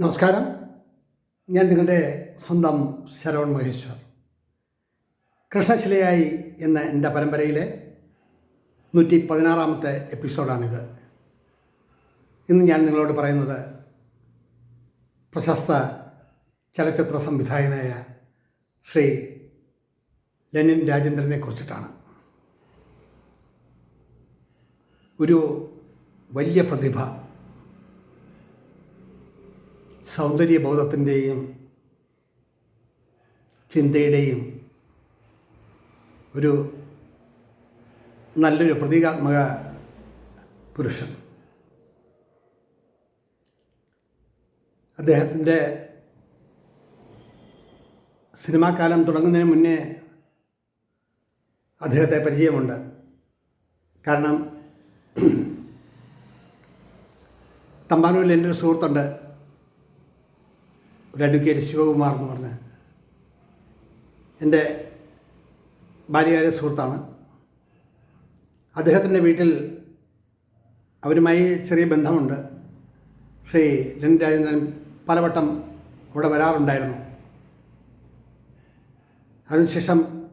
നമസ്കാരം. ഞാൻ നിങ്ങളുടെ സ്വന്തം ശരവൺ മഹേശ്വർ. കൃഷ്ണശിലയായി എന്ന എന്റെ പരമ്പരയിലെ നൂറ്റി പതിനാറാമത്തെ എപ്പിസോഡാണിത്. ഇന്ന് ഞാൻ നിങ്ങളോട് പറയുന്നത് പ്രശസ്ത ചലച്ചിത്ര സംവിധായകനായ ശ്രീ ലെനിൻ രാജേന്ദ്രനെ കുറിച്ചിട്ടാണ്. ഒരു വലിയ പ്രതിഭ സൗന്ദര്യബോധത്തിന്റെയും ചിന്തയുടെയും ഒരു നല്ലൊരു പ്രതീകാത്മക പുരുഷൻ. അദ്ദേഹത്തിന്റെ സിനിമാക്കാലം തുടങ്ങുന്നതിന് മുന്നേ അദ്ദേഹത്തെ പരിചയമുണ്ട്. കാരണം തമ്പാനൂരിൽ എന്റെ ഒരു സുഹൃത്തുണ്ട്. ഒരു അഡ്വക്കേറ്റ് ശിവകുമാർ എന്ന് പറഞ്ഞ എന്റെ ബാല്യകാല സുഹൃത്താണ്. അദ്ദേഹത്തിന്റെ വീട്ടിൽ അവരുമായി ചെറിയ ബന്ധമുണ്ട്. ശ്രീ ലെൻ രാജേന്ദ്രൻ പലവട്ടം അവിടെ വരാറുണ്ടായിരുന്നു. അതിനുശേഷം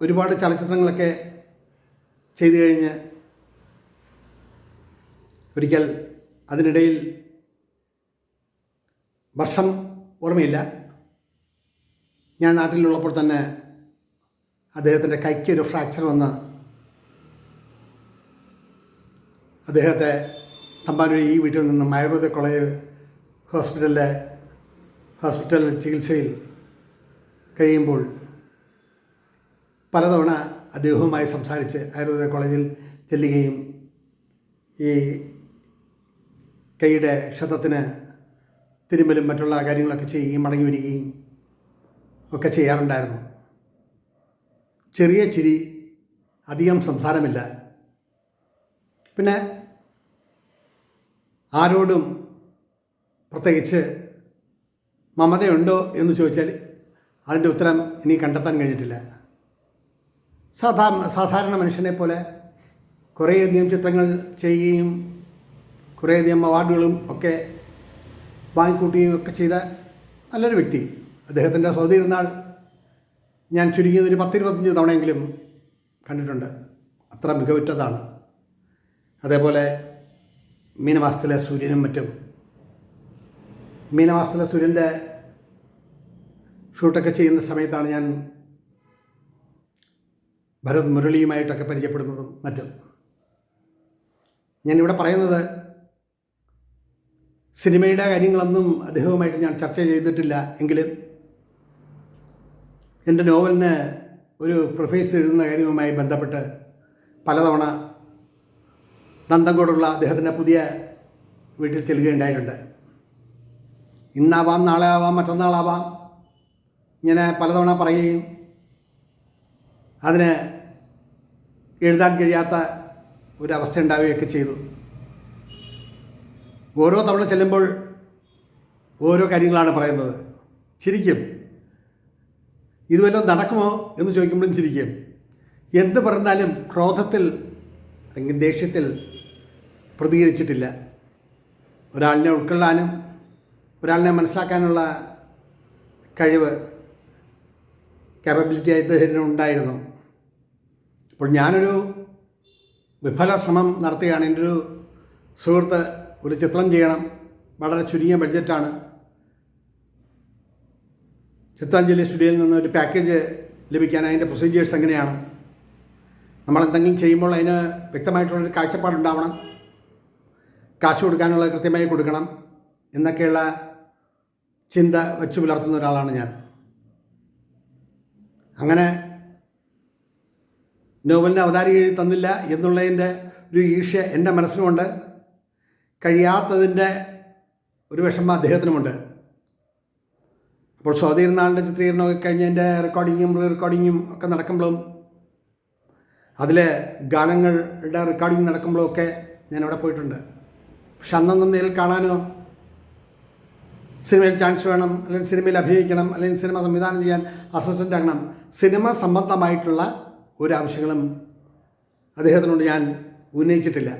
ഒരുപാട് ചലച്ചിത്രങ്ങളൊക്കെ ചെയ്തു കഴിഞ്ഞ് ഒരിക്കൽ അതിനിടയിൽ വർഷം ഓർമ്മയില്ല. ഞാൻ നാട്ടിലുള്ളപ്പോൾ തന്നെ അദ്ദേഹത്തിന്റെ കൈക്ക് ഒരു ഫ്രാക്ചർ വന്ന് അദ്ദേഹത്തെ തമ്പാനൂരി ഈ വീട്ടിൽ നിന്നും ആയുർവേദ കോളേജ് ഹോസ്പിറ്റലിലെ ഹോസ്പിറ്റൽ ചികിത്സയിൽ കഴിയുമ്പോൾ പലതവണ അദ്ദേഹവുമായി സംസാരിച്ച് ആയുർവേദ കോളേജിൽ ചെല്ലുകയും ഈ കൈയുടെ ക്ഷതത്തിന് തിരുമ്പലും മറ്റുള്ള കാര്യങ്ങളൊക്കെ ചെയ്യുകയും മടങ്ങി വരികയും ഒക്കെ ചെയ്യാറുണ്ടായിരുന്നു. ചെറിയ ചിരി അധികം സംസാരമില്ല. പിന്നെ ആരോടും പ്രത്യേകിച്ച് മമതയുണ്ടോ എന്ന് ചോദിച്ചാൽ അതിന്റെ ഉത്തരം ഇനി കണ്ടെത്താൻ കഴിഞ്ഞിട്ടില്ല. സാധാ സാധാരണ മനുഷ്യനെ പോലെ കുറേയധികം ചിത്രങ്ങൾ ചെയ്യുകയും കുറേയധികം അവാർഡുകളും ഒക്കെ വാങ്ങിക്കൂട്ടുകയും ഒക്കെ ചെയ്ത നല്ലൊരു വ്യക്തി. അദ്ദേഹത്തിന്റെ സൗദി ഇരുന്നാൾ ഞാൻ ചുരുങ്ങിയത് ഒരു പത്തിരുപത്തഞ്ച് തവണയെങ്കിലും കണ്ടിട്ടുണ്ട്. അത്ര മികവുറ്റതാണ്. അതേപോലെ മീനമാസത്തിലെ സൂര്യനും മറ്റും. മീനമാസത്തിലെ സൂര്യന്റെ ഷൂട്ടൊക്കെ ചെയ്യുന്ന സമയത്താണ് ഞാൻ ഭരത് മുരളിയുമായിട്ടൊക്കെ പരിചയപ്പെടുന്നതും മറ്റും. ഞാനിവിടെ പറയുന്നത് സിനിമയുടെ കാര്യങ്ങളൊന്നും അദ്ദേഹവുമായിട്ട് ഞാൻ ചർച്ച ചെയ്തിട്ടില്ല എങ്കിലും എന്റെ നോവലിന് ഒരു പ്രൊഫൈസ് എഴുതുന്ന കാര്യവുമായി ബന്ധപ്പെട്ട് പലതവണ നന്ദങ്കോടുള്ള അദ്ദേഹത്തിന്റെ പുതിയ വീട്ടിൽ ചെല്ലുകയുണ്ടായിട്ടുണ്ട്. ഇന്നാവാം നാളെ ആവാം മറ്റന്നാളാവാം ഇങ്ങനെ പലതവണ പറയുകയും അതിന് എഴുതാൻ കഴിയാത്ത ഒരവസ്ഥ ഉണ്ടാവുകയൊക്കെ ചെയ്തു. ഓരോ തവണ ചെല്ലുമ്പോൾ ഓരോ കാര്യങ്ങളാണ് പറയുന്നത്. ചിരിക്കും. ഇതുവല്ലോ നടക്കുമോ എന്ന് ചോദിക്കുമ്പോഴും ചിരിക്കും. എന്ത് പറഞ്ഞാലും ക്രോധത്തിൽ അല്ലെങ്കിൽ ദേഷ്യത്തിൽ പ്രതികരിച്ചിട്ടില്ല. ഒരാളിനെ ഉൾക്കൊള്ളാനും ഒരാളിനെ മനസ്സിലാക്കാനുള്ള കഴിവ് കേപ്പബിലിറ്റി അദ്ദേഹത്തിന് ഉണ്ടായിരുന്നു. അപ്പോൾ ഞാനൊരു വിഫല ശ്രമം നടത്തുകയാണ്. എന്റെ ഒരു സുഹൃത്ത് ഒരു ചിത്രം ചെയ്യണം. വളരെ ചുരുങ്ങിയ ബഡ്ജറ്റാണ്. ചിത്രാഞ്ജലി സ്റ്റുഡിയോയിൽ നിന്ന് ഒരു പാക്കേജ് ലഭിക്കാൻ അതിന്റെ പ്രൊസീജിയേഴ്സ് എങ്ങനെയാണ്? നമ്മൾ എന്തെങ്കിലും ചെയ്യുമ്പോൾ അതിന് വ്യക്തമായിട്ടുള്ളൊരു കാഴ്ചപ്പാടുണ്ടാവണം. കാശ് കൊടുക്കാനുള്ള കൃത്യമായി കൊടുക്കണം എന്നൊക്കെയുള്ള ചിന്ത വെച്ച് പുലർത്തുന്ന ഒരാളാണ് ഞാൻ. അങ്ങനെ നോവലിന് അവതാരിക തന്നില്ല എന്നുള്ളതിന്റെ ഒരു ഈഷ്യ എന്റെ മനസ്സിലുമുണ്ട് കഴിയാത്തതിന്റെ ഒരു വിഷമം അദ്ദേഹത്തിനുമുണ്ട്. അപ്പോൾ സ്വാതിരുന്നാളിന്റെ ചിത്രീകരണമൊക്കെ കഴിഞ്ഞതിന്റെ റെക്കോർഡിങ്ങും റീ റെക്കോർഡിങ്ങും ഒക്കെ നടക്കുമ്പോഴും അതിലെ ഗാനങ്ങളുടെ റെക്കോർഡിങ് നടക്കുമ്പോഴൊക്കെ ഞാൻ അവിടെ പോയിട്ടുണ്ട്. പക്ഷെ അന്നൊന്നും നേരിൽ കാണാനോ സിനിമയിൽ ചാൻസ് വേണം അല്ലെങ്കിൽ സിനിമയിൽ അഭിനയിക്കണം അല്ലെങ്കിൽ സിനിമ സംവിധാനം ചെയ്യാൻ അസിസ്റ്റന്റ് ആകണം സിനിമ സംബന്ധമായിട്ടുള്ള ഒരു ആവശ്യങ്ങളും അദ്ദേഹത്തിനോട് ഞാൻ ഉന്നയിച്ചിട്ടില്ല.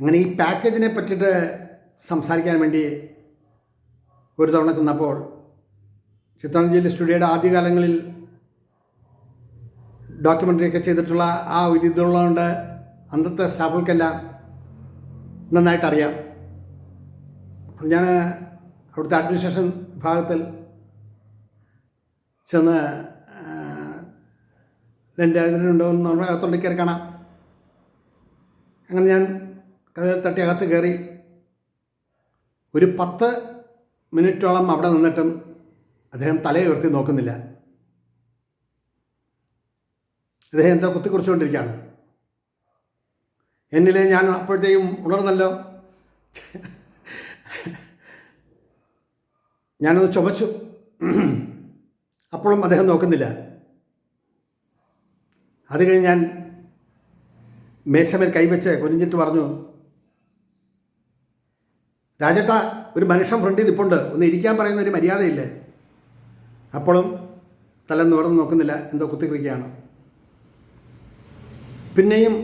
അങ്ങനെ ഈ പാക്കേജിനെ പറ്റിയിട്ട് സംസാരിക്കാൻ വേണ്ടി ഒരു തവണ ചെന്നപ്പോൾ ചിത്രാഞ്ജലി സ്റ്റുഡിയോയുടെ ആദ്യകാലങ്ങളിൽ ഡോക്യുമെന്ററി ഒക്കെ ചെയ്തിട്ടുള്ള ആ ഒരു ഇതുള്ളതുകൊണ്ട് അന്നത്തെ സ്റ്റാഫുകൾക്കെല്ലാം നന്നായിട്ടറിയാം. അപ്പോൾ ഞാൻ അവിടുത്തെ അഡ്മിനിസ്ട്രേഷൻ വിഭാഗത്തിൽ ചെന്ന് എന്റെ അതിനുണ്ടോ എന്ന് പറഞ്ഞാൽ അകത്തോട്ട് കയറി കാണാം. അങ്ങനെ ഞാൻ കഥയിൽ തട്ടി അകത്ത് കയറി. ഒരു പത്ത് മിനിറ്റോളം അവിടെ നിന്നിട്ടും അദ്ദേഹം തലയുയർത്തി നോക്കുന്നില്ല. അദ്ദേഹം എന്തോ കുത്തിക്കുറിച്ചുകൊണ്ടിരിക്കുകയാണ്. എന്നിലെ ഞാൻ അപ്പോഴത്തേക്കും ഉണർന്നല്ലോ. ഞാനൊന്ന് ചുമച്ചു. അപ്പോഴും അദ്ദേഹം നോക്കുന്നില്ല. അത് കഴിഞ്ഞ് ഞാൻ മേശമേൽ കൈവച്ച് കുനിഞ്ഞിട്ട് പറഞ്ഞു രാജേട്ട ഒരു മനുഷ്യൻ ഫ്രണ്ടിൽ നിൽപ്പുണ്ട് ഒന്ന് ഇരിക്കാൻ പറയുന്ന ഒരു മര്യാദയില്ലേ. അപ്പോഴും തല നിവർന്ന് നോക്കുന്നില്ല. എന്തോ കുത്തിക്കുറിക്കുകയാണ് പിന്നെയും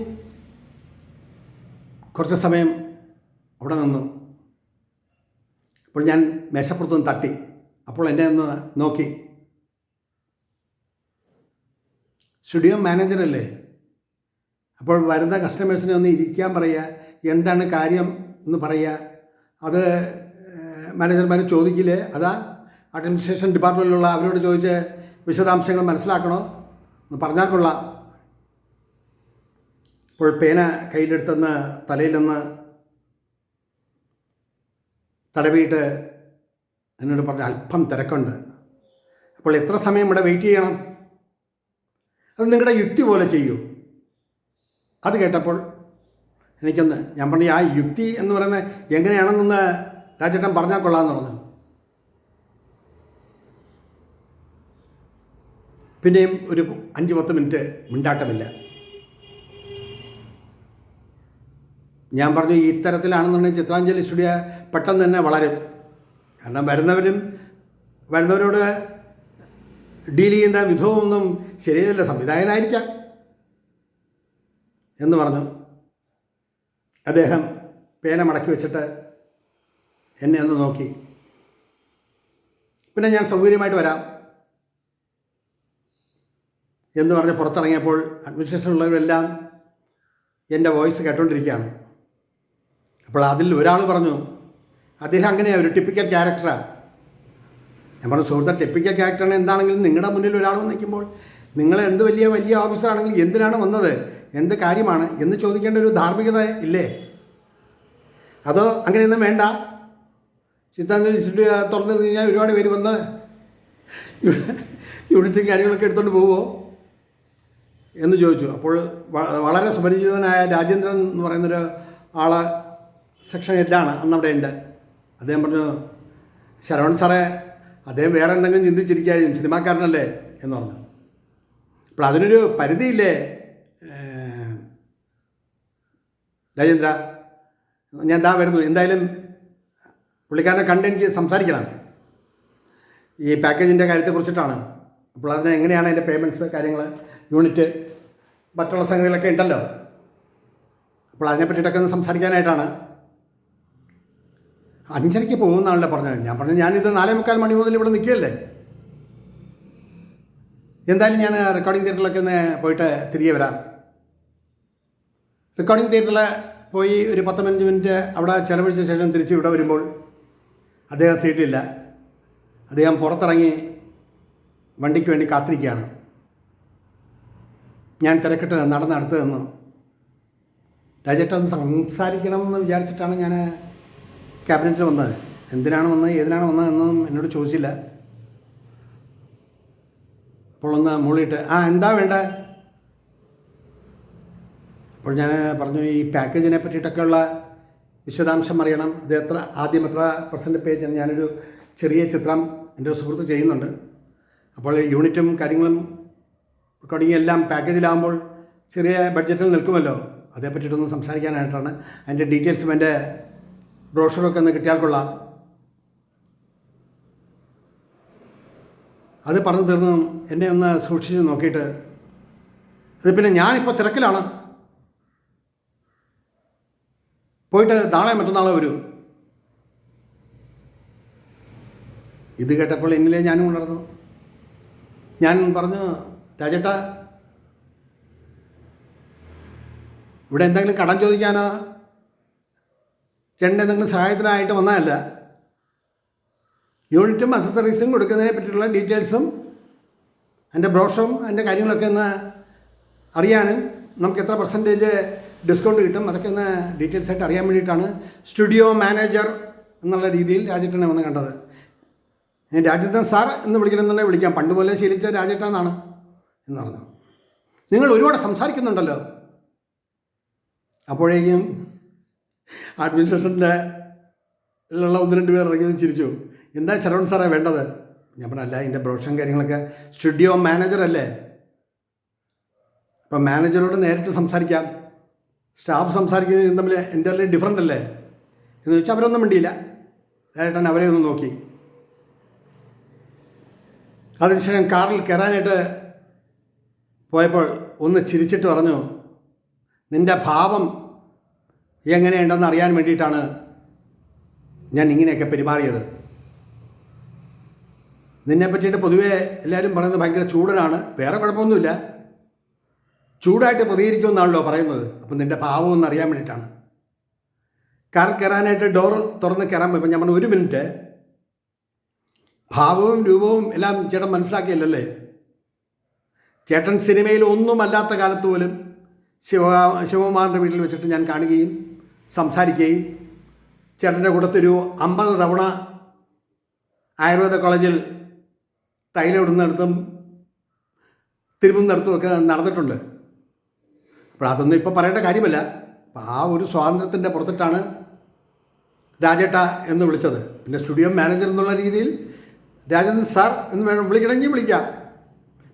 കുറച്ച് സമയം അവിടെ നിന്നു. അപ്പോൾ ഞാൻ മേശപ്പുറത്തൊന്ന് തട്ടി. അപ്പോൾ എന്നെ ഒന്ന് നോക്കി. സ്റ്റുഡിയോ മാനേജറല്ലേ അപ്പോൾ വരുന്ന കസ്റ്റമേഴ്സിനെ ഒന്ന് ഇരിക്കാൻ പറയുക. എന്താണ് കാര്യം എന്ന് പറയുക. അത് മാനേജർമാർ ചോദിക്കില്ലേ? അതാ അഡ്മിനിസ്ട്രേഷൻ ഡിപ്പാർട്ട്മെന്റിലുള്ള അവരോട് ചോദിച്ച് വിശദാംശങ്ങൾ മനസ്സിലാക്കണോ? എന്ന് പറഞ്ഞാൽ കൊള്ളാം. ഇപ്പോൾ പേന കയ്യിലെടുത്തെന്ന് തലയിലൊന്ന് തടവിയിട്ട് എന്നോട് പറഞ്ഞു അല്പം തിരക്കുണ്ട്. അപ്പോൾ എത്ര സമയം ഇവിടെ വെയിറ്റ് ചെയ്യണം? അത് നിങ്ങളുടെ യുക്തി പോലെ ചെയ്യൂ. അത് കേട്ടപ്പോൾ എനിക്കൊന്ന് ഞാൻ പറഞ്ഞു ആ യുക്തി എന്ന് പറയുന്നത് എങ്ങനെയാണെന്നൊന്ന് രാജേട്ടൻ പറഞ്ഞാൽ കൊള്ളാമെന്ന് പറഞ്ഞു. പിന്നെയും ഒരു അഞ്ച് പത്ത് മിനിറ്റ് മിണ്ടാട്ടമില്ല. ഞാൻ പറഞ്ഞു ഈ ഇത്തരത്തിലാണെന്നുണ്ടെങ്കിൽ ചിത്രാഞ്ജലി സ്റ്റുഡിയോ പെട്ടെന്ന് തന്നെ വളരും. കാരണം വരുന്നവരും വരുന്നവരോട് ഡീൽ ചെയ്യുന്ന വിധവുമൊന്നും ശരിയല്ല സംവിധായകനായിരിക്കാം. എന്ന് പറഞ്ഞു. അദ്ദേഹം പേന മടക്കി വെച്ചിട്ട് എന്നെ ഒന്ന് നോക്കി. പിന്നെ ഞാൻ സൗകര്യമായിട്ട് വരാം എന്ന് പറഞ്ഞ് പുറത്തിറങ്ങിയപ്പോൾ അഡ്മിനിസ്ട്രേഷനുള്ളവരെല്ലാം എന്റെ വോയിസ് കേട്ടോണ്ടിരിക്കുകയാണ്. അപ്പോൾ അതിൽ ഒരാൾ പറഞ്ഞു അദ്ദേഹം അങ്ങനെയാണ് ഒരു ടിപ്പിക്കൽ ക്യാരക്ടറാണ് ഞാൻ പറഞ്ഞു സുഹൃത്തെ ടിപ്പിക്കൽ ക്യാരക്ടറാണ് എന്താണെങ്കിലും നിങ്ങളുടെ മുന്നിൽ ഒരാൾ വന്നിരിക്കുമ്പോൾ നിങ്ങൾ എന്ത് വലിയ വലിയ ഓഫീസറാണെങ്കിൽ എന്തിനാണ് വന്നത്? എന്ത് കാര്യമാണ് എന്ന് ചോദിക്കേണ്ട ഒരു ധാർമ്മികത ഇല്ലേ? അതോ അങ്ങനെയൊന്നും വേണ്ട? ചിത്താഞ്ജലി ഇൻസ്റ്റിറ്റ്യൂട്ട് തുറന്നു കഴിഞ്ഞാൽ ഒരുപാട് പേര് വന്ന് യൂണിറ്റും കാര്യങ്ങളൊക്കെ എടുത്തുകൊണ്ട് പോവുമോ എന്ന് ചോദിച്ചു. അപ്പോൾ വളരെ സുപരിചിതനായ രാജേന്ദ്രൻ എന്ന് പറയുന്നൊരു ആൾ സെക്ഷൻ ഹെഡാണ് അന്നവിടെ ഉണ്ട്. അദ്ദേഹം പറഞ്ഞു ശരവൺ സാറേ അദ്ദേഹം വേറെ എന്തെങ്കിലും ചിന്തിച്ചിരിക്കാനും സിനിമാക്കാരനല്ലേ? എന്ന് പറഞ്ഞു. അപ്പോൾ അതിനൊരു പരിധിയില്ലേ? രാജേന്ദ്ര ഞാൻ എന്താ വരുന്നു. എന്തായാലും പുള്ളിക്കാരനെ കണ്ട് എനിക്ക് സംസാരിക്കണം. ഈ പാക്കേജിന്റെ കാര്യത്തെ കുറിച്ചിട്ടാണ്. അപ്പോൾ അതിന് എങ്ങനെയാണ് അതിന്റെ പേയ്മെന്റ്സ് കാര്യങ്ങൾ യൂണിറ്റ് മറ്റുള്ള സംഗതികളൊക്കെ ഉണ്ടല്ലോ. അപ്പോൾ അതിനെ പറ്റിയിട്ടൊക്കെ ഒന്ന് സംസാരിക്കാനായിട്ടാണ്. അഞ്ചരയ്ക്ക് പോകുന്നതാണല്ലോ പറഞ്ഞത്. ഞാൻ പറഞ്ഞു ഞാനിത് നാലേ മുക്കാൽ മണി മുതൽ ഇവിടെ നിൽക്കുകയല്ലേ. എന്തായാലും ഞാൻ റെക്കോർഡിംഗ് തിയേറ്ററിലൊക്കെ ഒന്ന് പോയിട്ട് തിരികെ വരാം. റെക്കോർഡിംഗ് തിയേറ്ററിൽ പോയി ഒരു പത്ത് പതിനഞ്ച് മിനിറ്റ് അവിടെ ചെലവഴിച്ച ശേഷം തിരിച്ച് ഇവിടെ വരുമ്പോൾ അദ്ദേഹം സീറ്റിലില്ല അദ്ദേഹം പുറത്തിറങ്ങി വണ്ടിക്ക് വേണ്ടി കാത്തിരിക്കുകയാണ്. ഞാൻ തിരക്കിട്ട് നടന്ന് അടുത്ത് നിന്ന്. രാജേട്ടൻ ഒന്ന് സംസാരിക്കണം എന്ന് വിചാരിച്ചിട്ടാണ് ഞാൻ ക്യാബിനറ്റിൽ വന്നത്. എന്തിനാണ് വന്നത് ഏതിനാണ് വന്നത് എന്നൊന്നും എന്നോട് ചോദിച്ചില്ല. അപ്പോൾ ഒന്ന് മൂളിയിട്ട് ആ എന്താ വേണ്ടേ അപ്പോൾ ഞാൻ പറഞ്ഞു ഈ പാക്കേജിനെ പറ്റിയിട്ടൊക്കെയുള്ള വിശദാംശം അറിയണം. അത് എത്ര ആദ്യം എത്ര പെർസെന്റ് പേജ് ഞാനൊരു ചെറിയ ചിത്രം എന്റെ സുഹൃത്ത് ചെയ്യുന്നുണ്ട്. അപ്പോൾ യൂണിറ്റും കാര്യങ്ങളും റെക്കോർഡിങ് എല്ലാം പാക്കേജിലാകുമ്പോൾ ചെറിയ ബഡ്ജറ്റിൽ നിൽക്കുമല്ലോ. അതേ പറ്റിയിട്ടൊന്ന് സംസാരിക്കാനായിട്ടാണ്. അതിന്റെ ഡീറ്റെയിൽസും എന്റെ ബ്രോഷറൊക്കെ ഒന്ന് കിട്ടിയാൽ കൊള്ളാം. അത് പറഞ്ഞു തീർന്നു എന്നെ ഒന്ന് സൂക്ഷിച്ച് നോക്കിയിട്ട്. അത് പിന്നെ ഞാനിപ്പോൾ തിരക്കിലാണ്. പോയിട്ട് നാളെ മറ്റന്നാളെ വരൂ. ഇത് കേട്ടപ്പോൾ എന്നിലെ ഞാനും ഉണർന്നു. ഞാൻ പറഞ്ഞു രാജേട്ട ഇവിടെ എന്തെങ്കിലും കടം ചോദിക്കാനോ? ചേട്ടന്റെ എന്തെങ്കിലും സഹായത്തിനായിട്ട് വന്നതല്ല. യൂണിറ്റും അസസറീസും കൊടുക്കുന്നതിനെ പറ്റിയുള്ള ഡീറ്റെയിൽസും അതിന്റെ ബ്രോഷറും അതിന്റെ കാര്യങ്ങളൊക്കെ ഒന്ന് അറിയാനും നമുക്ക് എത്ര പെർസെന്റേജ് ഡിസ്കൗണ്ട് കിട്ടും. അതൊക്കെ ഒന്ന് ഡീറ്റെയിൽസ് ആയിട്ട് അറിയാൻ വേണ്ടിയിട്ടാണ് സ്റ്റുഡിയോ മാനേജർ എന്നുള്ള രീതിയിൽ രാജേട്ടനെ വന്ന് കണ്ടത്. ഞാൻ രാജേട്ടൻ സാർ എന്ന് വിളിക്കണമെന്നുണ്ടെങ്കിൽ വിളിക്കാം. പണ്ട് പോലെ ശീലിച്ച രാജേട്ടൻ എന്നാണ് എന്ന് പറഞ്ഞു. നിങ്ങൾ ഒരുപാട് സംസാരിക്കുന്നുണ്ടല്ലോ. അപ്പോഴേക്കും അഡ്മിനിസ്ട്രേഷന്റെ ഉള്ള ഒന്ന് രണ്ട് പേർ ഇറങ്ങി ചിരിച്ചു. എന്താ ശരവൺ സാറേ വേണ്ടത്? ഞാൻ പറഞ്ഞല്ല അതിന്റെ ബ്രോഷറും കാര്യങ്ങളൊക്കെ സ്റ്റുഡിയോ മാനേജർ അല്ലേ? അപ്പം മാനേജറോട് നേരിട്ട് സംസാരിക്കാം. സ്റ്റാഫ് സംസാരിക്കുന്നത് തമ്മിൽ എന്റെ ഡിഫറന്റ് അല്ലേ? എന്ന് ചോദിച്ചാൽ അവരൊന്നും മിണ്ടിയില്ല. തന്നെ അവരെ ഒന്ന് നോക്കി. അതിനുശേഷം കാറിൽ കയറാനായിട്ട് പോയപ്പോൾ ഒന്ന് ചിരിച്ചിട്ട് പറഞ്ഞു നിന്റെ ഭാവം എങ്ങനെയുണ്ടെന്ന് അറിയാൻ വേണ്ടിയിട്ടാണ് ഞാൻ ഇങ്ങനെയൊക്കെ പെരുമാറിയത്. നിന്നെ പറ്റിയിട്ട് പൊതുവേ എല്ലാവരും പറയുന്നത് ഭയങ്കര ചൂടനാണ്. വേറെ കുഴപ്പമൊന്നുമില്ല. ചൂടായിട്ട് പ്രതികരിക്കുമെന്നാണല്ലോ പറയുന്നത്. അപ്പം നിന്റെ ഭാവം ഒന്ന് അറിയാൻ വേണ്ടിയിട്ടാണ്. കാർ കയറാനായിട്ട് ഡോർ തുറന്ന് കയറാൻ പോയപ്പോൾ ഞാൻ ഒരു മിനിറ്റ്. ഭാവവും രൂപവും എല്ലാം ചേട്ടൻ മനസ്സിലാക്കിയല്ലേ ചേട്ടൻ സിനിമയിൽ ഒന്നുമല്ലാത്ത കാലത്ത് പോലും ശിവ ശിവകുമാറിന്റെ വീട്ടിൽ വെച്ചിട്ട് ഞാൻ കാണുകയും സംസാരിക്കുകയും ചേട്ടന്റെ കൂട്ടത്തൊരു അമ്പത് തവണ ആയുർവേദ കോളേജിൽ തൈലം ഇടുന്നിടത്തും തിരുമുന്നിടത്തും ഒക്കെ നടന്നിട്ടുണ്ട്. അപ്പോൾ അതൊന്നും ഇപ്പോൾ പറയേണ്ട കാര്യമല്ല. അപ്പോൾ ആ ഒരു സ്വാതന്ത്ര്യത്തിന്റെ പുറത്തിട്ടാണ് രാജേട്ട എന്ന് വിളിച്ചത്. പിന്നെ സ്റ്റുഡിയോ മാനേജർ എന്നുള്ള രീതിയിൽ രാജേന്ദ്രൻ സാർ എന്ന് വേണം വിളിക്കണമെങ്കിൽ വിളിക്കാം.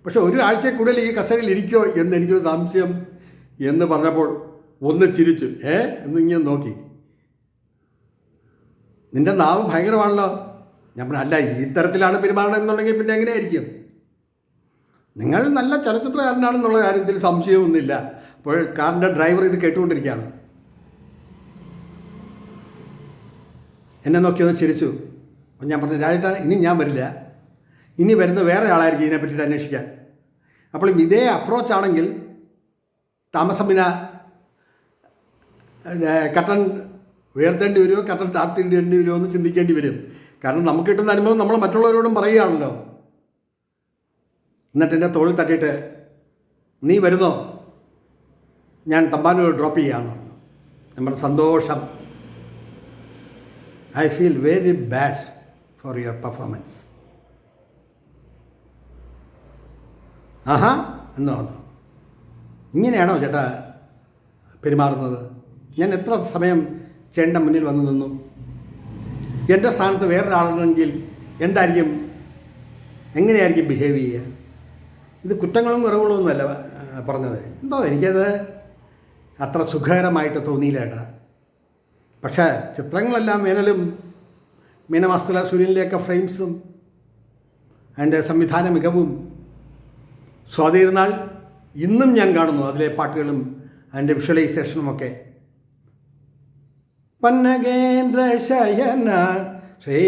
പക്ഷേ ഒരു ആഴ്ച കൂടുതൽ ഈ കസേരയിൽ ഇരിക്കുമോ എന്ന് എനിക്കൊരു സംശയം എന്ന് പറഞ്ഞപ്പോൾ ഒന്ന് ചിരിച്ചു. ഏ? എന്നിങ്ങനെ നോക്കി. നിന്റെ നാവ് ഭയങ്കരമാണല്ലോ. ഞാൻ അല്ല ഈ തരത്തിലാണ് പെരുമാറണം എന്നുണ്ടെങ്കിൽ പിന്നെ എങ്ങനെയായിരിക്കും? നിങ്ങൾ നല്ല ചലച്ചിത്രകാരനാണെന്നുള്ള കാര്യത്തിൽ സംശയമൊന്നുമില്ല. അപ്പോൾ കാറിന്റെ ഡ്രൈവർ ഇത് കേട്ടുകൊണ്ടിരിക്കുകയാണ്. എന്നെ നോക്കി ഒന്ന് ചിരിച്ചു. അപ്പം ഞാൻ പറഞ്ഞു രാജേട്ടാ ഇനി ഞാൻ വരില്ല. ഇനി വരുന്ന വേറെ ആളായിരിക്കും ഇതിനെ പറ്റിയിട്ട് അന്വേഷിക്കാൻ. അപ്പോൾ ഇതേ അപ്രോച്ച് ആണെങ്കിൽ താമസമിന കട്ടൻ ഉയർത്തേണ്ടി വരുമോ കട്ടൻ താഴ്ത്തേണ്ടി വരുമോ എന്ന് ചിന്തിക്കേണ്ടി വരും. കാരണം നമുക്ക് കിട്ടുന്ന അനുഭവം നമ്മൾ മറ്റുള്ളവരോടും പറയുകയാണല്ലോ. എന്നിട്ട് എന്റെ തോളിൽ തട്ടിയിട്ട് നീ വരുന്നോ? ഞാൻ തമ്പാനൂർ ഡ്രോപ്പ് ചെയ്യാമെന്ന് പറഞ്ഞു. നമ്മുടെ സന്തോഷം. I feel very bad for your performance ആഹാ എന്ന് പറഞ്ഞു. ഇങ്ങനെയാണോ ചേട്ടാ പെരുമാറുന്നത്? ഞാൻ എത്ര സമയം ചേട്ടന്റെ മുന്നിൽ വന്നു നിന്നു? എന്റെ സ്ഥാനത്ത് വേറൊരാളുണ്ടെങ്കിൽ എന്തായിരിക്കും? എങ്ങനെയായിരിക്കും ബിഹേവ് ചെയ്യുക? ഇത് കുറ്റങ്ങളും കുറവുകളും ഒന്നുമല്ല പറഞ്ഞത്. എന്തോ എനിക്കത് അത്ര സുഖകരമായിട്ട് തോന്നിയില്ലേട്ട. പക്ഷേ ചിത്രങ്ങളെല്ലാം വേനലും മീനമാസ്തല സൂര്യനിലെയൊക്കെ ഫ്രെയിംസും അതിന്റെ സംവിധാന മികവും സ്വാതിരുന്നാൾ ഇന്നും ഞാൻ കാണുന്നു അതിലെ പാട്ടുകളും അതിന്റെ വിഷ്വലൈസേഷനും ഒക്കെ പന്നകേന്ദ്ര ശയന ശ്രീ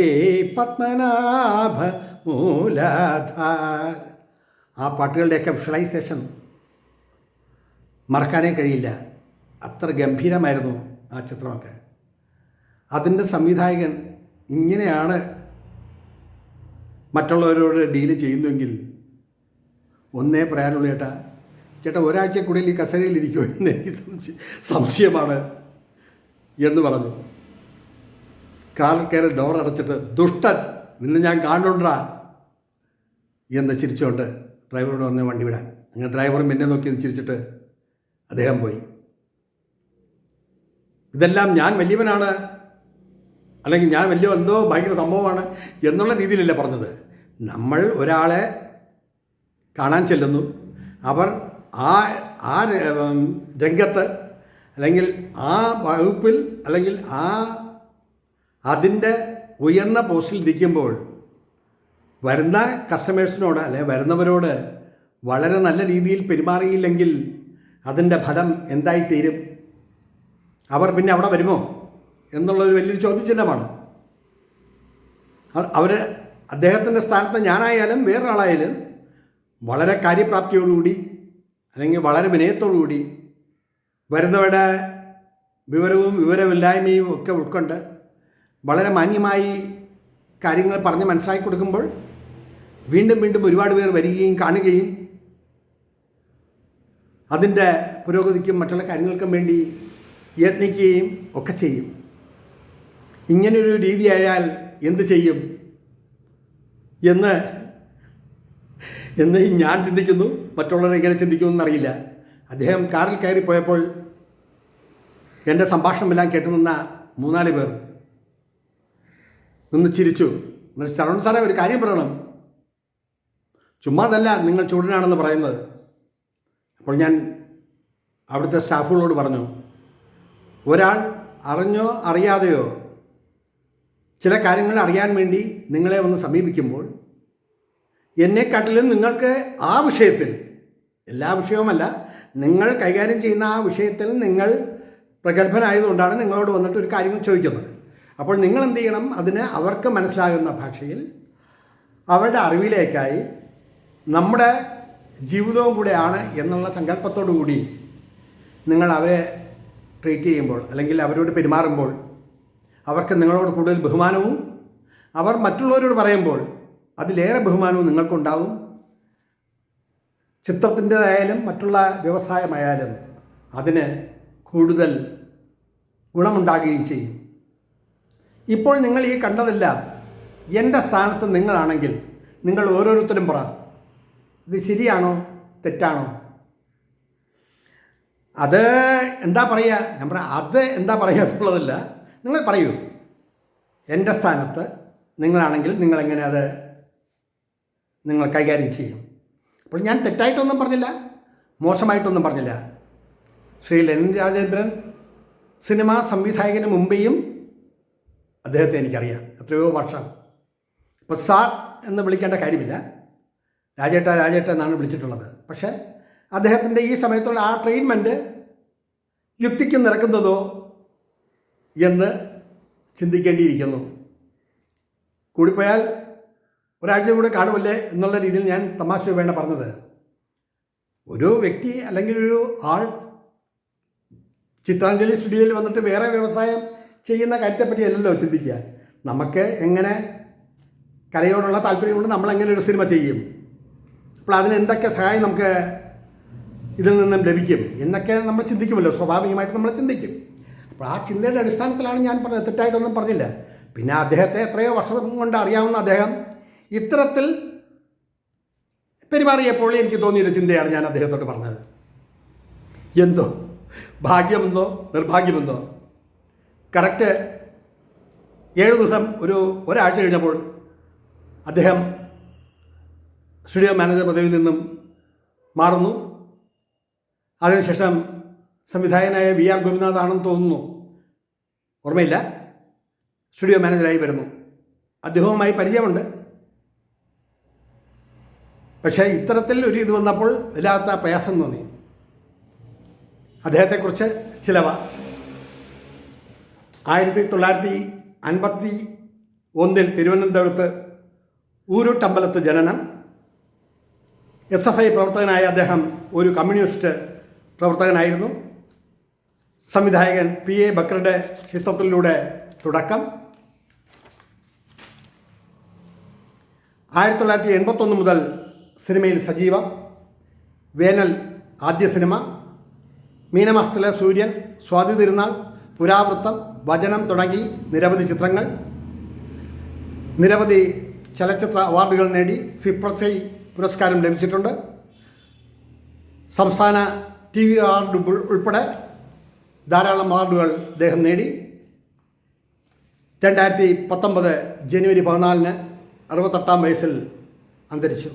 പത്മനാഭ മൂലാധാര. ആ പാട്ടുകളുടെയൊക്കെ വിഷ്വലൈസേഷൻ മറക്കാനേ കഴിയില്ല. അത്ര ഗംഭീരമായിരുന്നു ആ ചിത്രമൊക്കെ. അതിന്റെ സംവിധായകൻ ഇങ്ങനെയാണ് മറ്റുള്ളവരോട് ഡീൽ ചെയ്യുന്നുവെങ്കിൽ ഒന്നേ പറയാനുള്ളൂ ചേട്ടാ. ചേട്ടാ ഒരാഴ്ച കൂടുതൽ ഈ കസേരയിലിരിക്കുമോ എന്ന് എനിക്ക് സംശയ സംശയമാണ് എന്ന് പറഞ്ഞു. കാറിൽ കയറി ഡോർ അടച്ചിട്ട് ദുഷ്ടൻ നിന്നെ ഞാൻ കാണുന്നുണ്ടാ? എന്ന് ചിരിച്ചുകൊണ്ട് ഡ്രൈവറോട് പറഞ്ഞ് വണ്ടി വിടാൻ. അങ്ങനെ ഡ്രൈവറും എന്നെ നോക്കി ചിരിച്ചിട്ട് അദ്ദേഹം പോയി. ഇതെല്ലാം ഞാൻ വലിയവനാണ്. അല്ലെങ്കിൽ ഞാൻ വലിയ എന്തോ ഭയങ്കര സംഭവമാണ് എന്നുള്ള രീതിയിലല്ല പറഞ്ഞത്. നമ്മൾ ഒരാളെ കാണാൻ ചെല്ലുന്നു. അവർ ആ ആ രംഗത്ത് അല്ലെങ്കിൽ ആ വകുപ്പിൽ അല്ലെങ്കിൽ ആ അതിന്റെ ഉയർന്ന പോസ്റ്റിൽ ഇരിക്കുമ്പോൾ വരുന്ന കസ്റ്റമേഴ്സിനോട് അല്ലെ വരുന്നവരോട് വളരെ നല്ല രീതിയിൽ പെരുമാറിയില്ലെങ്കിൽ അതിന്റെ ഫലം എന്തായിത്തീരും? അവർ പിന്നെ അവിടെ വരുമോ എന്നുള്ളൊരു വലിയൊരു ചോദ്യചിഹ്നമാണ്. അവർ അദ്ദേഹത്തിന്റെ സ്ഥാനത്ത് ഞാനായാലും വേറൊരാളായാലും വളരെ കാര്യപ്രാപ്തിയോടുകൂടി അല്ലെങ്കിൽ വളരെ വിനയത്തോടുകൂടി വരുന്നവരുടെ വിവരവും വിവരമില്ലായ്മയും ഒക്കെ ഉൾക്കൊണ്ട് വളരെ മാന്യമായി കാര്യങ്ങൾ പറഞ്ഞ് മനസ്സിലാക്കി കൊടുക്കുമ്പോൾ വീണ്ടും വീണ്ടും ഒരുപാട് പേർ വരികയും കാണുകയും അതിന്റെ പുരോഗതിക്കും മറ്റുള്ള കാര്യങ്ങൾക്കും വേണ്ടി യത്നിക്കുകയും ഒക്കെ ചെയ്യും. ഇങ്ങനൊരു രീതിയായാൽ എന്ത് ചെയ്യും? എന്ന് എന്ന് ഞാൻ ചിന്തിക്കുന്നു. മറ്റുള്ളവരെ എങ്ങനെ ചിന്തിക്കുമെന്ന് അറിയില്ല അദ്ദേഹം കാറിൽ കയറിപ്പോയപ്പോൾ എന്റെ സംഭാഷണമെല്ലാം കേട്ടു നിന്ന മൂന്നാൽ പേർ നിന്ന് ചിരിച്ചു. എന്നിട്ട് ശരവൺ സാറേ ഒരു കാര്യം പറയണം. ചുമ്മാതല്ല നിങ്ങൾ ചൂടനാണെന്ന് പറയുന്നത്. അപ്പോൾ ഞാൻ അവിടുത്തെ സ്റ്റാഫുകളോട് പറഞ്ഞു ഒരാൾ അറിഞ്ഞോ അറിയാതെയോ ചില കാര്യങ്ങൾ അറിയാൻ വേണ്ടി നിങ്ങളെ ഒന്ന് സമീപിക്കുമ്പോൾ എന്നെക്കാട്ടിലും നിങ്ങൾക്ക് ആ വിഷയത്തിൽ എല്ലാ വിഷയവുമല്ല നിങ്ങൾ കൈകാര്യം ചെയ്യുന്ന ആ വിഷയത്തിൽ നിങ്ങൾ പ്രഗത്ഭനായതുകൊണ്ടാണ് നിങ്ങളോട് വന്നിട്ട് ഒരു കാര്യങ്ങൾ ചോദിക്കുന്നത്. അപ്പോൾ നിങ്ങൾ എന്ത് ചെയ്യണം? അതിന് അവർക്ക് മനസ്സിലാകുന്ന ഭാഷയിൽ അവരുടെ അറിവിലേക്കായി നമ്മുടെ ജീവിതവും കൂടെയാണ് എന്നുള്ള സങ്കല്പത്തോടു കൂടി നിങ്ങൾ അവരെ ട്രീറ്റ് ചെയ്യുമ്പോൾ അല്ലെങ്കിൽ അവരോട് പെരുമാറുമ്പോൾ അവർക്ക് നിങ്ങളോട് കൂടുതൽ ബഹുമാനവും അവർ മറ്റുള്ളവരോട് പറയുമ്പോൾ അതിലേറെ ബഹുമാനവും നിങ്ങൾക്കുണ്ടാവും. ചിത്രത്തിന്റെതായാലും മറ്റുള്ള വ്യവസായമായാലും അതിന് കൂടുതൽ ഗുണമുണ്ടാകുകയും ചെയ്യും. ഇപ്പോൾ നിങ്ങൾ ഈ കണ്ടതെല്ലാം എന്റെ സ്ഥാനത്ത് നിങ്ങളാണെങ്കിൽ നിങ്ങൾ ഓരോരുത്തരും പറ ഇത് ശരിയാണോ? തെറ്റാണോ? അത് എന്താ പറയുക? പറയാം അത് എന്താ പറയുക എന്നുള്ളതല്ല. നിങ്ങൾ പറയൂ. എന്റെ സ്ഥാനത്ത് നിങ്ങളാണെങ്കിൽ നിങ്ങളെങ്ങനെ അത് നിങ്ങൾ കൈകാര്യം ചെയ്യും? അപ്പോൾ ഞാൻ തെറ്റായിട്ടൊന്നും പറഞ്ഞില്ല. മോശമായിട്ടൊന്നും പറഞ്ഞില്ല. ശ്രീ ലെൻ രാജേന്ദ്രൻ സിനിമാ സംവിധായകന് മുമ്പേയും അദ്ദേഹത്തെ എനിക്കറിയാം. എത്രയോ വർഷം. ഇപ്പോൾ സാർ എന്ന് വിളിക്കേണ്ട കാര്യമില്ല. രാജേട്ട രാജേട്ട എന്നാണ് വിളിച്ചിട്ടുള്ളത്. പക്ഷേ അദ്ദേഹത്തിന്റെ ഈ സമയത്തുള്ള ആ ട്രീറ്റ്മെന്റ് യുക്തിക്ക് നിരക്കുന്നതോ എന്ന് ചിന്തിക്കേണ്ടിയിരിക്കുന്നു. കൂടിപ്പോയാൽ ഒരാഴ്ച കൂടെ കാണുമല്ലേ എന്നുള്ള രീതിയിൽ ഞാൻ തമാശ വേണ്ട പറഞ്ഞത്. ഒരു വ്യക്തി അല്ലെങ്കിൽ ഒരു ആൾ ചിത്രാഞ്ജലി സ്റ്റുഡിയോയിൽ വന്നിട്ട് വേറെ വ്യവസായം ചെയ്യുന്ന കാര്യത്തെപ്പറ്റി അല്ലല്ലോ ചിന്തിക്കുക. നമുക്ക് എങ്ങനെ കലയോടുള്ള താല്പര്യം കൊണ്ട് നമ്മളെങ്ങനെ ഒരു സിനിമ ചെയ്യും? അപ്പോൾ അതിന് എന്തൊക്കെ സഹായം നമുക്ക് ഇതിൽ നിന്നും ലഭിക്കും. എന്നൊക്കെ നമ്മൾ ചിന്തിക്കുമല്ലോ. സ്വാഭാവികമായിട്ട് നമ്മൾ ചിന്തിക്കും. അപ്പോൾ ആ ചിന്തയുടെ അടിസ്ഥാനത്തിലാണ് ഞാൻ പറഞ്ഞത്. തെറ്റായിട്ടൊന്നും പറഞ്ഞില്ല. പിന്നെ അദ്ദേഹത്തെ എത്രയോ വർഷം കൊണ്ട് അറിയാവുന്ന അദ്ദേഹം ഇത്തരത്തിൽ പെരുമാറിയപ്പോൾ എനിക്ക് തോന്നിയൊരു ചിന്തയാണ് ഞാൻ അദ്ദേഹത്തോട് പറഞ്ഞത്. എന്തോ? ഭാഗ്യമെന്നോ നിർഭാഗ്യമെന്നോ കറക്റ്റ് ഏഴ് ദിവസം ഒരു ഒരാഴ്ച കഴിഞ്ഞപ്പോൾ അദ്ദേഹം സ്റ്റുഡിയോ മാനേജർ പദവിയിൽ നിന്നും മാറുന്നു. അതിനുശേഷം സംവിധായകനായ വി ആർ ഗോപിനാഥാണെന്ന് തോന്നുന്നു. ഓർമ്മയില്ല? സ്റ്റുഡിയോ മാനേജറായി വരുന്നു. അദ്ദേഹവുമായി പരിചയമുണ്ട്. പക്ഷേ ഇത്തരത്തിൽ ഒരു ഇത് വന്നപ്പോൾ വല്ലാത്ത പ്രയാസം തോന്നി. അദ്ദേഹത്തെക്കുറിച്ച് ചിലവ. ആയിരത്തി തൊള്ളായിരത്തി അൻപത്തി ഒന്നിൽ തിരുവനന്തപുരത്ത് ഊരുട്ടമ്പലത്ത് ജനനം. എസ് എഫ് ഐ പ്രവർത്തകനായ അദ്ദേഹം ഒരു കമ്മ്യൂണിസ്റ്റ് പ്രവർത്തകനായിരുന്നു. സംവിധായകൻ പി എ ബക്കറുടെ ചിത്രത്തിലൂടെ തുടക്കം. ആയിരത്തി തൊള്ളായിരത്തി എൺപത്തൊന്ന് മുതൽ സിനിമയിൽ സജീവം. വേനൽ ആദ്യ സിനിമ. മീനമാസത്തിലെ സൂര്യൻ സ്വാതി തിരുനാൾ പുരാവൃത്തം വചനം തുടങ്ങി നിരവധി ചിത്രങ്ങൾ. നിരവധി ചലച്ചിത്ര അവാർഡുകൾ നേടി ഫിപ്രസൈ പുരസ്കാരം ലഭിച്ചിട്ടുണ്ട്. സംസ്ഥാന ടി വി അവാർഡ് ഉൾപ്പെടെ ധാരാളം അവാർഡുകൾ അദ്ദേഹം നേടി. രണ്ടായിരത്തി പത്തൊമ്പത് ജനുവരി പതിനാലിന് അറുപത്തെട്ടാം വയസ്സിൽ അന്തരിച്ചു.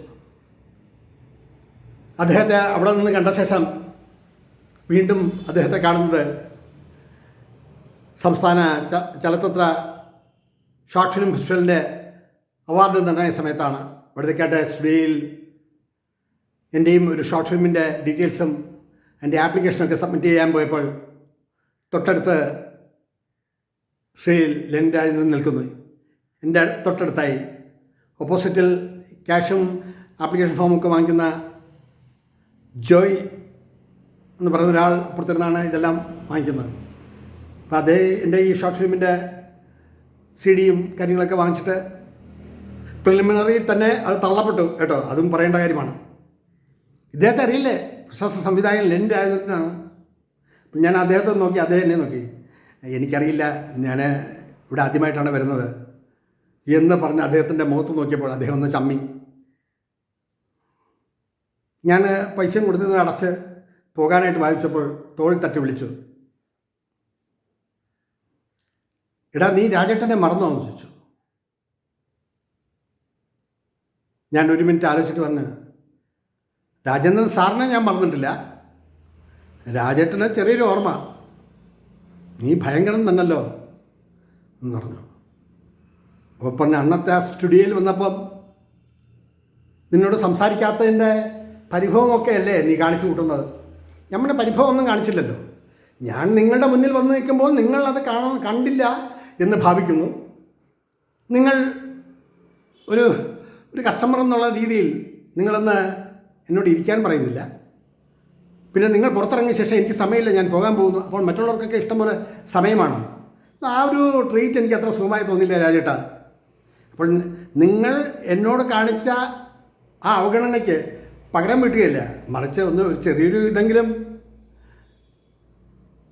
അദ്ദേഹത്തെ അവിടെ നിന്ന് കണ്ട ശേഷം വീണ്ടും അദ്ദേഹത്തെ കാണുന്നത് സംസ്ഥാന ചലച്ചിത്ര ഷോർട്ട് ഫിലിം ഫെസ്റ്റിവലിന്റെ അവാർഡ് നിർണയ സമയത്താണ്. വഴുതക്കാട്ടെ സ്റ്റുഡിയോയിൽ എന്റെയും ഒരു ഷോർട്ട് ഫിലിമിന്റെ ഡീറ്റെയിൽസും എന്റെ ആപ്ലിക്കേഷനൊക്കെ സബ്മിറ്റ് ചെയ്യാൻ പോയപ്പോൾ തൊട്ടടുത്ത് ശ്രീ ലെൻരാജ് നിൽക്കുന്നു. എന്റെ തൊട്ടടുത്തായി ഓപ്പോസിറ്റിൽ ക്യാഷും ആപ്ലിക്കേഷൻ ഫോമൊക്കെ വാങ്ങിക്കുന്ന ജോയ് എന്ന് പറയുന്ന ഒരാൾ അപ്പുറത്തിരുന്നാണ് ഇതെല്ലാം വാങ്ങിക്കുന്നത്. അപ്പോൾ അതേ എന്റെ ഈ ഷോർട്ട് ഫിലിമിന്റെ സി ഡിയും കാര്യങ്ങളൊക്കെ വാങ്ങിച്ചിട്ട് പ്രിലിമിനറി തന്നെ അത് തള്ളപ്പെട്ടു കേട്ടോ. അതും പറയേണ്ട കാര്യമാണ്. ഇദ്ദേഹത്തെ അറിയില്ലേ? പ്രശസ്ത സംവിധായകൻ ലെൻ രാജനാണ് അപ്പം ഞാൻ അദ്ദേഹത്തെ നോക്കി അദ്ദേഹം എന്നെ നോക്കി. എനിക്കറിയില്ല ഞാൻ ഇവിടെ ആദ്യമായിട്ടാണ് വരുന്നത് എന്ന് പറഞ്ഞ് അദ്ദേഹത്തിന്റെ മുഖത്ത് നോക്കിയപ്പോൾ അദ്ദേഹം ഒന്ന് ചമ്മി. ഞാൻ പൈസയും കൊടുത്തത് അടച്ച് പോകാനായിട്ട് വായിച്ചപ്പോൾ തോൾ തട്ടി വിളിച്ചു. എടാ നീ രാജേട്ടനെ മറന്നോ ചോദിച്ചു. ഞാൻ ഒരു മിനിറ്റ് ആലോചിച്ചിട്ട് പറഞ്ഞു രാജേന്ദ്രൻ സാറിനെ ഞാൻ മറന്നിട്ടില്ല. രാജേട്ടന് ചെറിയൊരു ഓർമ്മ. നീ ഭയങ്കരം തന്നല്ലോ എന്ന് പറഞ്ഞു. അപ്പോൾ പറഞ്ഞ അന്നത്തെ ആ സ്റ്റുഡിയോയിൽ വന്നപ്പം നിന്നോട് സംസാരിക്കാത്തതിന്റെ പരിഭവമൊക്കെ അല്ലേ നീ കാണിച്ചു കൂട്ടുന്നത്? നമ്മുടെ പരിഭവം ഒന്നും കാണിച്ചില്ലല്ലോ. ഞാൻ നിങ്ങളുടെ മുന്നിൽ വന്ന് നിൽക്കുമ്പോൾ നിങ്ങൾ അത് കാണാൻ കണ്ടില്ല എന്ന് ഭാവിക്കുന്നു. നിങ്ങൾ ഒരു ഒരു കസ്റ്റമർ എന്നുള്ള രീതിയിൽ നിങ്ങളൊന്ന് എന്നോട് ഇരിക്കാൻ പറയുന്നില്ല. പിന്നെ നിങ്ങൾ പുറത്തിറങ്ങിയ ശേഷം എനിക്ക് സമയമില്ല ഞാൻ പോകാൻ പോകുന്നു. അപ്പോൾ മറ്റുള്ളവർക്കൊക്കെ ഇഷ്ടംപോലെ സമയമാണ്. ആ ഒരു ട്രീറ്റ് എനിക്ക് അത്ര സുഖമായി തോന്നില്ല രാജേട്ടാ. അപ്പോൾ നിങ്ങൾ എന്നോട് കാണിച്ച ആ അവഗണനയ്ക്ക് പകരം വീട്ടുകയില്ല. മറിച്ച് ഒന്ന് ചെറിയൊരു ഇതെങ്കിലും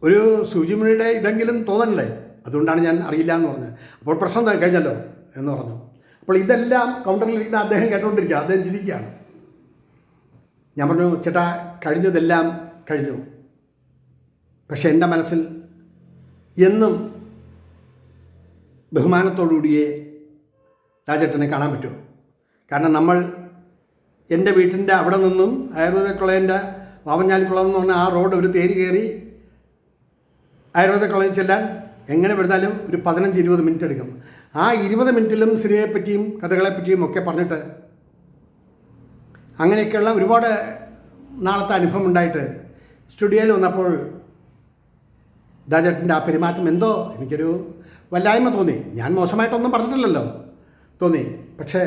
ഒരു സൂചിമണിയുടെ ഇതെങ്കിലും തോന്നണ്ടേ? അതുകൊണ്ടാണ് ഞാൻ അറിയില്ല എന്ന് പറഞ്ഞത്. അപ്പോൾ പ്രശ്നം കഴിഞ്ഞല്ലോ എന്ന് പറഞ്ഞു. അപ്പോൾ ഇതെല്ലാം കൗണ്ടറിൽ ഇരുന്ന് അദ്ദേഹം കേട്ടുകൊണ്ടിരിക്കുക അദ്ദേഹം ചിരിക്കുകയാണ്. ഞാൻ പറഞ്ഞു ചേട്ടാ കഴിഞ്ഞതെല്ലാം കഴിഞ്ഞു. പക്ഷെ എന്റെ മനസ്സിൽ എന്നും ബഹുമാനത്തോടുകൂടിയേ രാജേട്ടനെ കാണാൻ പറ്റുമോ കാരണം നമ്മൾ എന്റെ വീട്ടിന്റെ അവിടെ നിന്നും ആയുർവേദ കോളേജിന്റെ വാവഞ്ഞാലിക്കുളം എന്ന് പറഞ്ഞാൽ ആ റോഡ് ഒരു തേരി കയറി ആയുർവേദ കോളേജിൽ ചെല്ലാൻ എങ്ങനെ വരുന്നാലും ഒരു പതിനഞ്ച് ഇരുപത് മിനിറ്റ് എടുക്കും. ആ ഇരുപത് മിനിറ്റിലും സിനിമയെപ്പറ്റിയും കഥകളെപ്പറ്റിയും ഒക്കെ പറഞ്ഞിട്ട് അങ്ങനെയൊക്കെയുള്ള ഒരുപാട് നാളത്തെ അനുഭവം ഉണ്ടായിട്ട് സ്റ്റുഡിയോയിൽ വന്നപ്പോൾ രാജേട്ടന്റെ ആ പെരുമാറ്റം എന്തോ എനിക്കൊരു വല്ലായ്മ തോന്നി. ഞാൻ മോശമായിട്ടൊന്നും പറഞ്ഞിട്ടില്ലല്ലോ തോന്നി. പക്ഷേ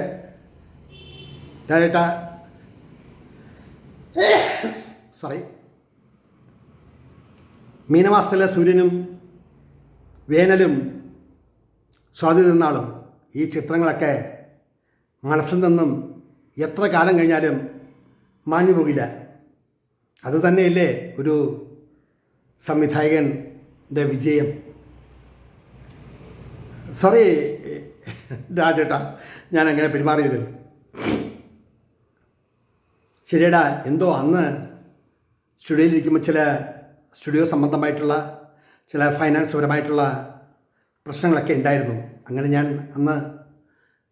രാജേട്ട സോറി മീനമാസത്തിലെ സൂര്യനും വേനലും സ്വാതി നിന്നാളും ഈ ചിത്രങ്ങളൊക്കെ മനസ്സിൽ നിന്നും എത്ര കാലം കഴിഞ്ഞാലും മാഞ്ഞു പോകില്ല. അത് തന്നെയല്ലേ ഒരു സംവിധായകന്റെ വിജയം. സോറി രാജേട്ടാ ഞാൻ അങ്ങനെ പെരുമാറിയത് ശരിയടാ എന്തോ അന്ന് സ്റ്റുഡിയോയിലിരിക്കുമ്പോൾ ചില സ്റ്റുഡിയോ സംബന്ധമായിട്ടുള്ള ചില ഫൈനാൻസ് പരമായിട്ടുള്ള പ്രശ്നങ്ങളൊക്കെ ഉണ്ടായിരുന്നു. അങ്ങനെ ഞാൻ അന്ന്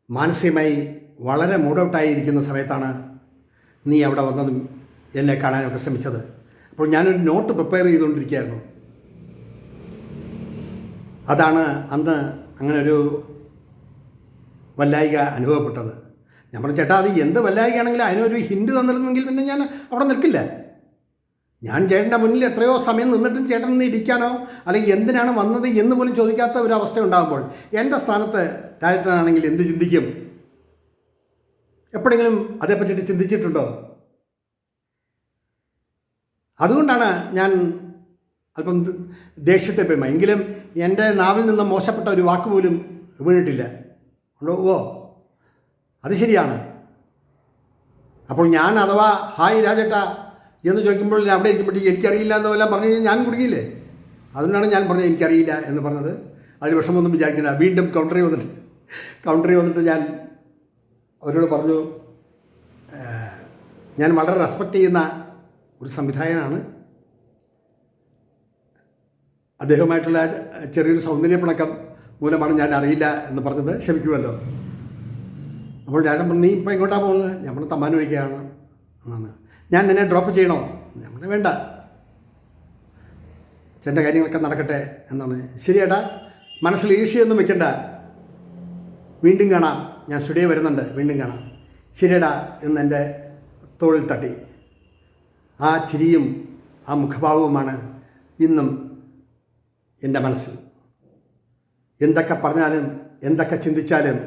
മാനസികമായി വളരെ മൂഡൗട്ടായിരിക്കുന്ന സമയത്താണ് നീ അവിടെ വന്നതും എന്നെ കാണാനൊക്കെ ശ്രമിച്ചത്. അപ്പോൾ ഞാനൊരു നോട്ട് പ്രിപ്പയർ ചെയ്തുകൊണ്ടിരിക്കുകയായിരുന്നു. അതാണ് അന്ന് അങ്ങനെ ഒരു വല്ലായിക അനുഭവപ്പെട്ടത്. ഞാൻ പറഞ്ഞു ചേട്ടാ അത് എന്ത് വല്ലായികയാണെങ്കിലും അതിനൊരു ഹിൻഡ് തന്നിരുന്നെങ്കിൽ പിന്നെ ഞാൻ അവിടെ നിൽക്കില്ല. ഞാൻ ചേട്ടന്റെ മുന്നിൽ എത്രയോ സമയം നിന്നിട്ടും ചേട്ടൻ നിന്ന് ഇരിക്കാനോ അല്ലെങ്കിൽ എന്തിനാണ് വന്നത് എന്ന് പോലും ചോദിക്കാത്ത ഒരു അവസ്ഥ ഉണ്ടാകുമ്പോൾ എന്റെ സ്ഥാനത്ത് രാജേട്ടനാണെങ്കിൽ എന്ത് ചിന്തിക്കും? എപ്പോഴെങ്കിലും അതേപ്പറ്റിയിട്ട് ചിന്തിച്ചിട്ടുണ്ടോ? അതുകൊണ്ടാണ് ഞാൻ അല്പം ദേഷ്യത്തെ പേമ എങ്കിലും എന്റെ നാവിൽ നിന്ന് മോശപ്പെട്ട ഒരു വാക്ക് പോലും വീണിട്ടില്ല. ഉണ്ടോ? ഓ അത് ശരിയാണ്. അപ്പോൾ ഞാൻ അഥവാ ഹായ് രാജേട്ട എന്ന് ചോദിക്കുമ്പോൾ അവിടെ ഇരിക്കുമ്പോഴേ എനിക്കറിയില്ല എന്നെല്ലാം പറഞ്ഞു കഴിഞ്ഞാൽ ഞാൻ കുടുങ്ങിയില്ലേ? അതുകൊണ്ടാണ് ഞാൻ പറഞ്ഞത് എനിക്കറിയില്ല എന്ന് പറഞ്ഞത്. അതിൽ വിഷമമൊന്നും വിചാരിക്കണ്ട. വീണ്ടും കൗണ്ടറി വന്നിട്ട് കൗണ്ടറി വന്നിട്ട് ഞാൻ അവരോട് പറഞ്ഞു ഞാൻ വളരെ റെസ്പെക്റ്റ് ചെയ്യുന്ന ഒരു സംവിധായകനാണ്. അദ്ദേഹവുമായിട്ടുള്ള ചെറിയൊരു സൗന്ദര്യപ്പിണക്കം മൂലമാണ് ഞാൻ അറിയില്ല എന്ന് പറഞ്ഞത് ക്ഷമിക്കുമല്ലോ. അപ്പോൾ ഞാൻ പറഞ്ഞു നീ ഇപ്പോൾ എങ്ങോട്ടാണ് പോകുന്നത്? നമ്മൾ തമ്മാൻ ഒഴിക്കുകയാണ് എന്നാണ്. ഞാൻ നിന്നെ ഡ്രോപ്പ് ചെയ്യണോ? ഞമ്മൾ വേണ്ട. ചേട്ടന്റെ കാര്യങ്ങളൊക്കെ നടക്കട്ടെ എന്നാണ്. ശരിയേട്ടാ മനസ്സിൽ ഈഷ്യൊന്നും വെക്കണ്ട. വീണ്ടും കാണാം. ഞാൻ സ്റ്റുഡിയോ വരുന്നുണ്ട് വീണ്ടും കാണാം. ശരിയടാ എന്ന് എന്റെ തോളിൽ തട്ടി. ആ ചിരിയും ആ മുഖഭാവവുമാണ് ഇന്നും എന്റെ മനസ്സിൽ. എന്തൊക്കെ പറഞ്ഞാലും എന്തൊക്കെ ചിന്തിച്ചാലും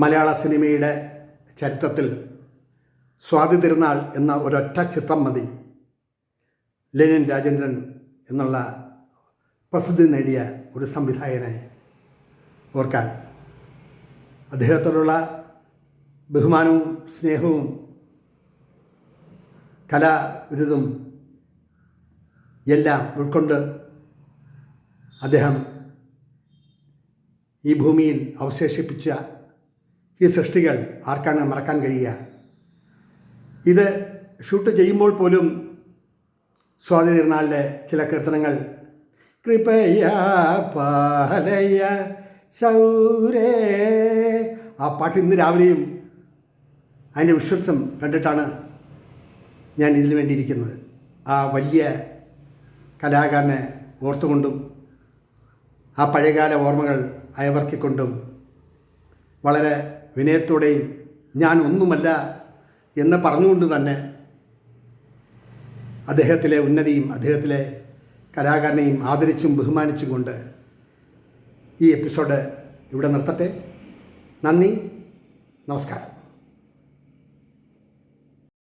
മലയാള സിനിമയുടെ ചരിത്രത്തിൽ സ്വാതി തിരുനാൾ എന്ന ഒരൊറ്റ ചിത്രം മതി. ലെനിൻ രാജേന്ദ്രൻ എന്നുള്ള പ്രസിദ്ധി നേടിയ ഒരു സംവിധായകനെ ഓർക്കാൻ അദ്ദേഹത്തോടുള്ള ബഹുമാനവും സ്നേഹവും കലാവിരുതും എല്ലാം ഉൾക്കൊണ്ട് അദ്ദേഹം ഈ ഭൂമിയിൽ അവശേഷിപ്പിച്ച ഈ സൃഷ്ടികൾ ആർക്കാണ് മറക്കാൻ കഴിയുക? ഇത് ഷൂട്ട് ചെയ്യുമ്പോൾ പോലും സ്വാതി തിരുനാളിലെ ചില കീർത്തനങ്ങൾ കൃപയ പാലയ ശൗരേ. ആ പാട്ട് ഇന്ന് രാവിലെയും അതിന്റെ വിഷ്വൽസും കണ്ടിട്ടാണ് ഞാൻ ഇതിനു വേണ്ടിയിരിക്കുന്നത് ആ വലിയ കലാകാരനെ ഓർത്തുകൊണ്ടും ആ പഴയകാല ഓർമ്മകൾ അയവർക്കിക്കൊണ്ടും വളരെ വിനയത്തോടെയും ഞാൻ ഒന്നുമല്ല എന്ന് പറഞ്ഞുകൊണ്ട് തന്നെ അദ്ദേഹത്തിലെ ഉന്നതിയും അദ്ദേഹത്തിലെ കലാകാരനെയും ആദരിച്ചും ബഹുമാനിച്ചും കൊണ്ട് ഈ എപ്പിസോഡ് ഇവിടെ നിർത്തട്ടെ. നന്ദി. നമസ്കാരം.